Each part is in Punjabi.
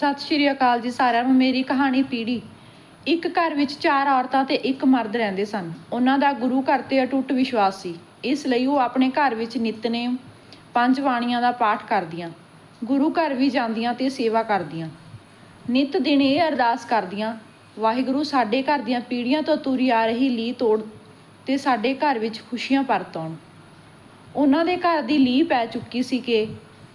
ਸਤਿ ਸ਼੍ਰੀ ਅਕਾਲ ਜੀ ਸਾਰਿਆਂ ਨੂੰ, ਮੇਰੀ ਕਹਾਣੀ ਪੀੜੀ ਇੱਕ ਘਰ ਵਿੱਚ ਚਾਰ ਔਰਤਾਂ ਤੇ ਇੱਕ ਮਰਦ ਰਹਿੰਦੇ ਸਨ। ਉਹਨਾਂ ਦਾ ਗੁਰੂ ਘਰ ਤੇ ਅਟੁੱਟ ਵਿਸ਼ਵਾਸ ਸੀ। ਇਸ ਲਈ ਉਹ ਆਪਣੇ ਘਰ ਵਿੱਚ ਨਿਤਨੇਮ, ਪੰਜ ਬਾਣੀਆਂ ਦਾ ਪਾਠ ਕਰਦੀਆਂ, ਗੁਰੂ ਘਰ ਵੀ ਜਾਂਦੀਆਂ ਤੇ ਸੇਵਾ ਕਰਦੀਆਂ। ਨਿਤ ਦਿਨ ਇਹ ਅਰਦਾਸ ਕਰਦੀਆਂ, ਵਾਹਿਗੁਰੂ, ਸਾਡੇ ਘਰ ਦੀਆਂ ਪੀੜ੍ਹੀਆਂ ਤੋਂ ਤੁਰੀ ਆ ਰਹੀ ਲੀ ਤੋੜ ਤੇ ਸਾਡੇ ਘਰ ਵਿੱਚ ਖੁਸ਼ੀਆਂ ਪਰਤ ਆਉਣ। ਉਹਨਾਂ ਦੇ ਘਰ ਦੀ ਲੀਹ ਪੈ ਚੁੱਕੀ ਸੀ ਕਿ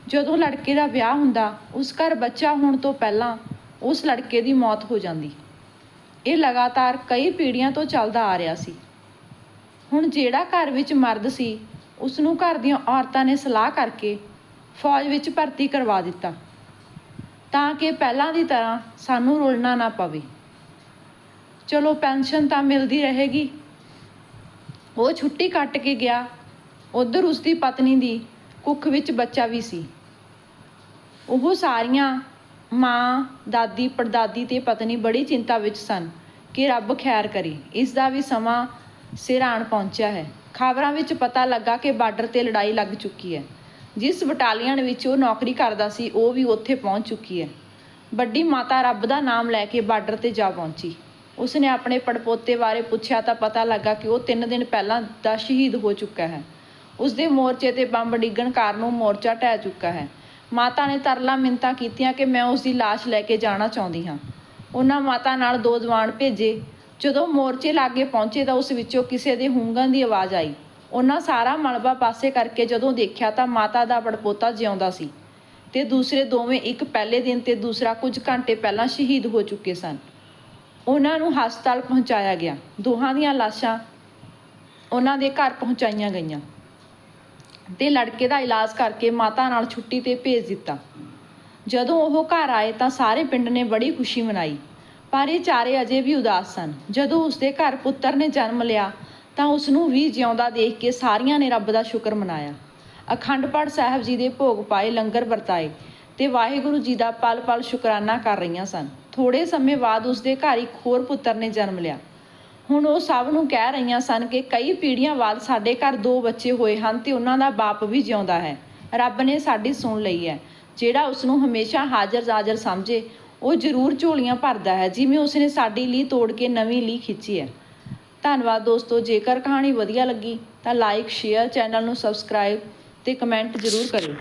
ਜਦੋਂ ਲੜਕੇ ਦਾ ਵਿਆਹ ਹੁੰਦਾ, ਉਸ ਘਰ ਬੱਚਾ ਹੋਣ ਤੋਂ ਪਹਿਲਾਂ ਉਸ ਲੜਕੇ ਦੀ ਮੌਤ ਹੋ ਜਾਂਦੀ। ਇਹ ਲਗਾਤਾਰ ਕਈ ਪੀੜ੍ਹੀਆਂ ਤੋਂ ਚੱਲਦਾ ਆ ਰਿਹਾ ਸੀ। ਹੁਣ ਜਿਹੜਾ ਘਰ ਵਿੱਚ ਮਰਦ ਸੀ ਉਸ ਨੂੰ ਘਰ ਦੀਆਂ ਔਰਤਾਂ ਨੇ ਸਲਾਹ ਕਰਕੇ ਫੌਜ ਵਿੱਚ ਭਰਤੀ ਕਰਵਾ ਦਿੱਤਾ। ਤਾਂ ਕਿ ਪਹਿਲਾਂ ਦੀ ਤਰ੍ਹਾਂ ਸਾਨੂੰ ਰੁਲਣਾ ਨਾ ਪਵੇ। ਚਲੋ, ਪੈਨਸ਼ਨ ਤਾਂ ਮਿਲਦੀ ਰਹੇਗੀ। ਉਹ ਛੁੱਟੀ ਕੱਟ ਕੇ ਗਿਆ। ਉਧਰ ਉਸਦੀ ਪਤਨੀ ਦੀ ਕੁੱਖ ਵਿੱਚ ਬੱਚਾ ਵੀ ਸੀ। ਉਹ ਸਾਰੀਆਂ ਮਾਂ, ਦਾਦੀ, ਪੜਦਾਦੀ ਤੇ ਪਤਨੀ ਬੜੀ ਚਿੰਤਾ ਵਿੱਚ ਸਨ ਕਿ ਰੱਬ ਖੈਰ ਕਰੇ। ਇਸ ਦਾ ਵੀ ਸਮਾਂ ਸਿਰ ਆਣ ਪਹੁੰਚਿਆ ਹੈ। ਖਬਰਾਂ ਵਿੱਚ ਪਤਾ ਲੱਗਾ ਕਿ ਬਾਰਡਰ ਤੇ ਲੜਾਈ ਲੱਗ ਚੁੱਕੀ ਹੈ। ਜਿਸ ਬਟਾਲੀਅਨ ਵਿੱਚ ਉਹ ਨੌਕਰੀ ਕਰਦਾ ਸੀ, ਉਹ ਵੀ ਉੱਥੇ ਪਹੁੰਚ ਚੁੱਕੀ ਹੈ। ਵੱਡੀ ਮਾਤਾ ਰੱਬ ਦਾ ਨਾਮ ਲੈ ਕੇ ਬਾਰਡਰ ਤੇ ਜਾ ਪਹੁੰਚੀ। ਉਸਨੇ ਆਪਣੇ ਪੜਪੋਤੇ ਬਾਰੇ ਪੁੱਛਿਆ ਤਾਂ ਪਤਾ ਲੱਗਾ ਕਿ ਉਹ 3 ਦਿਨ ਪਹਿਲਾਂ ਦਾ ਸ਼ਹੀਦ ਹੋ ਚੁੱਕਾ ਹੈ। ਉਸਦੇ ਮੋਰਚੇ ਤੇ ਬੰਬ ਡਿੱਗਣ ਕਾਰਨ ਉਹ ਮੋਰਚਾ ਢਹਿ ਚੁੱਕਾ ਹੈ। ਮਾਤਾ ਨੇ ਤਰਲਾ ਮਿੰਤਾ ਕੀਤੀਆਂ ਕਿ ਮੈਂ ਉਸ ਦੀ ਲਾਸ਼ ਲੈ ਕੇ ਜਾਣਾ ਚਾਹੁੰਦੀ ਹਾਂ। ਉਹਨਾਂ ਮਾਤਾ ਨਾਲ ਦੋ ਜਵਾਨ ਭੇਜੇ। ਜਦੋਂ ਮੋਰਚੇ ਲਾਗੇ ਪਹੁੰਚੇ ਤਾਂ ਉਸ ਵਿੱਚੋਂ ਕਿਸੇ ਦੇ ਹੁੰਗਣ ਦੀ ਆਵਾਜ਼ ਆਈ। ਉਹਨਾਂ ਸਾਰਾ ਮਲਬਾ ਪਾਸੇ ਕਰਕੇ ਜਦੋਂ ਦੇਖਿਆ ਤਾਂ ਮਾਤਾ ਦਾ ਪੜਪੋਤਾ ਜਿਉਂਦਾ ਸੀ ਤੇ ਦੂਸਰੇ ਦੋਵੇਂ ਇੱਕ ਪਹਿਲੇ ਦਿਨ ਤੇ ਦੂਸਰਾ ਕੁਝ ਘੰਟੇ ਪਹਿਲਾਂ ਸ਼ਹੀਦ ਹੋ ਚੁੱਕੇ ਸਨ। ਉਹਨਾਂ ਨੂੰ ਹਸਪਤਾਲ ਪਹੁੰਚਾਇਆ ਗਿਆ। ਦੋਹਾਂ ਦੀਆਂ ਲਾਸ਼ਾਂ ਉਹਨਾਂ ਦੇ ਘਰ ਪਹੁੰਚਾਈਆਂ ਗਈਆਂ। ਤੇ ਲੜਕੇ ਦਾ ਇਲਾਜ ਕਰਕੇ ਮਾਤਾ ਨਾਲ ਛੁੱਟੀ ਤੇ ਭੇਜ ਦਿੱਤਾ। ਜਦੋਂ ਉਹ ਘਰ ਆਏ ਤਾਂ ਸਾਰੇ ਪਿੰਡ ਨੇ ਬੜੀ ਖੁਸ਼ੀ ਮਨਾਈ। ਪਰ ਇਹ ਚਾਰੇ ਅਜੇ ਵੀ ਉਦਾਸ ਸਨ। ਜਦੋਂ ਉਸਦੇ ਘਰ ਪੁੱਤਰ ਨੇ ਜਨਮ ਲਿਆ, ਤਾਂ ਉਸ ਨੂੰ ਵੀ ਜਿਉਂਦਾ ਦੇਖ ਕੇ ਸਾਰੀਆਂ ਨੇ ਰੱਬ ਦਾ ਸ਼ੁਕਰ ਮਨਾਇਆ। ਅਖੰਡ ਪਾਠ ਸਾਹਿਬ ਜੀ ਦੇ ਭੋਗ ਪਾਏ, ਲੰਗਰ ਵਰਤਾਏ ਤੇ ਵਾਹਿਗੁਰੂ ਜੀ ਦਾ ਪਲ ਪਲ ਸ਼ੁਕਰਾਨਾ ਕਰ ਰਹੀਆਂ ਸਨ। ਥੋੜੇ ਸਮੇਂ ਬਾਅਦ ਉਸਦੇ ਘਰ ਇੱਕ ਹੋਰ ਪੁੱਤਰ ਨੇ ਜਨਮ ਲਿਆ। ਹੁਣ ਉਹ ਸਭ ਨੂੰ ਕਹਿ ਰਹੀਆਂ ਸਨ ਕਿ ਕਈ ਪੀੜ੍ਹੀਆਂ ਬਾਅਦ ਸਾਡੇ ਘਰ ਦੋ ਬੱਚੇ ਹੋਏ ਹਨ ਤੇ ਉਹਨਾਂ ਦਾ ਬਾਪ ਵੀ ਜਿਉਂਦਾ ਹੈ। ਰੱਬ ਨੇ ਸਾਡੀ ਸੁਣ ਲਈ ਹੈ। ਜਿਹੜਾ ਉਸ ਨੂੰ ਹਮੇਸ਼ਾ ਹਾਜ਼ਰ ਜ਼ਾਜ਼ਰ ਸਮਝੇ, ਉਹ ਜ਼ਰੂਰ ਝੋਲੀਆਂ ਭਰਦਾ ਹੈ, ਜਿਵੇਂ ਉਸਨੇ ਸਾਡੀ ਲਈ ਤੋੜ ਕੇ ਨਵੀਂ ਲਈ ਖਿੱਚੀ ਹੈ। ਧੰਨਵਾਦ ਦੋਸਤੋ, ਜੇਕਰ ਕਹਾਣੀ ਵਧੀਆ ਲੱਗੀ ਤਾਂ ਲਾਈਕ ਸ਼ੇਅਰ ਚੈਨਲ ਨੂੰ ਸਬਸਕ੍ਰਾਈਬ ਤੇ ਕਮੈਂਟ ਜ਼ਰੂਰ ਕਰਿਓ।